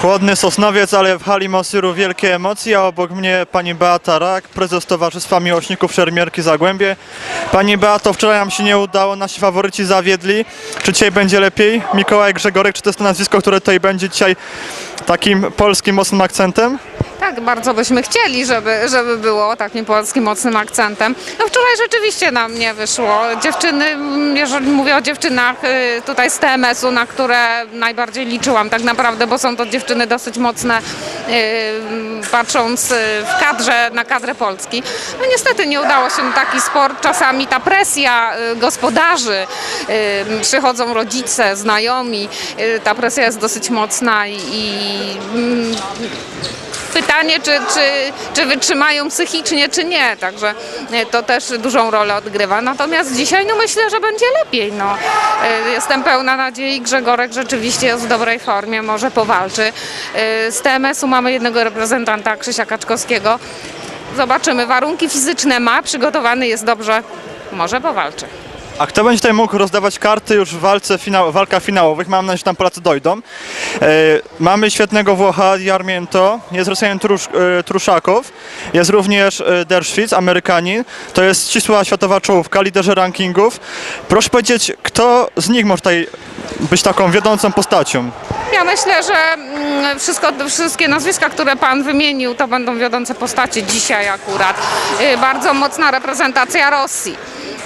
Chłodny Sosnowiec, ale w hali Mosyru wielkie emocje, a obok mnie pani Beata Rak, prezes Towarzystwa Miłośników Szermierki Zagłębie. Pani Beato, wczoraj nam się nie udało, nasi faworyci zawiedli. Czy dzisiaj będzie lepiej? Mikołaj Grzegorek, czy to jest to nazwisko, które tutaj będzie dzisiaj takim polskim mocnym akcentem? Tak, bardzo byśmy chcieli, żeby, żeby było takim polskim mocnym akcentem. No wczoraj rzeczywiście nam nie wyszło. Dziewczyny, jeżeli mówię o dziewczynach y, tutaj z TMS-u, na które najbardziej liczyłam tak naprawdę, bo są to dziewczyny dosyć mocne, y, patrząc y, w kadrze, na kadrę Polski. No niestety nie udało się taki sport. Czasami ta presja gospodarzy, przychodzą rodzice, znajomi, ta presja jest dosyć mocna i, i mm, pytanie, czy, czy, czy wytrzymają psychicznie, czy nie. Także e, to też dużą rolę odgrywa. Natomiast dzisiaj no myślę, że będzie lepiej. No. E, Jestem pełna nadziei. Grzegorek rzeczywiście jest w dobrej formie, może powalczy. E, Z TMS-u mamy jednego reprezentanta, Krzysia Kaczkowskiego. Zobaczymy. Warunki fizyczne ma, przygotowany jest dobrze. Może powalczy. A kto będzie tutaj mógł rozdawać karty już w walce finał, walkach finałowych? Mam nadzieję, że tam Polacy dojdą. E, mamy świetnego Włocha, Jarmięto, jest Rosjanin Trusz, e, Truszakow, jest również e, Amerykanin. To jest ścisła światowa czołówka, liderzy rankingów. Proszę powiedzieć, kto z nich może tutaj być taką wiodącą postacią? Ja myślę, że mm, wszystko, wszystkie nazwiska, które Pan wymienił, to będą wiodące postacie dzisiaj akurat. Y, Bardzo mocna reprezentacja Rosji.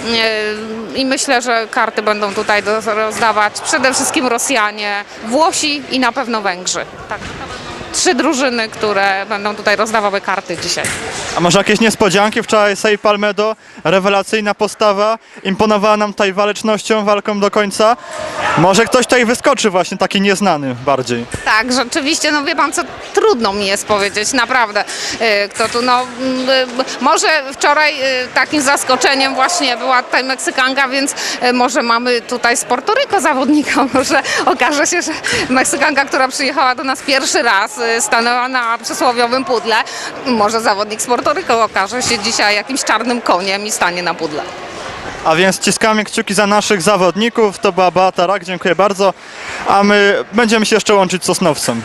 Y, I myślę, że karty będą tutaj rozdawać przede wszystkim Rosjanie, Włosi i na pewno Węgrzy. Tak. Trzy drużyny, które będą tutaj rozdawały karty dzisiaj. A może jakieś niespodzianki? Wczoraj Sej Palmedo, rewelacyjna postawa, imponowała nam tutaj walecznością, walką do końca. Może ktoś tutaj wyskoczy właśnie taki nieznany bardziej. Tak, rzeczywiście, no wie pan co, trudno mi jest powiedzieć, naprawdę. Y, Kto tu, no, y, może wczoraj y, takim zaskoczeniem właśnie była tutaj Meksykanka, więc y, może mamy tutaj z Porto Rico zawodnika, może okaże się, że Meksykanka, która przyjechała do nas pierwszy raz, y, stanęła na przysłowiowym pudle, może zawodnik z Porto Rico okaże się dzisiaj jakimś czarnym koniem i stanie na pudle. A więc ściskamy kciuki za naszych zawodników. To była Beata Rak, dziękuję bardzo. A my będziemy się jeszcze łączyć z Sosnowcem.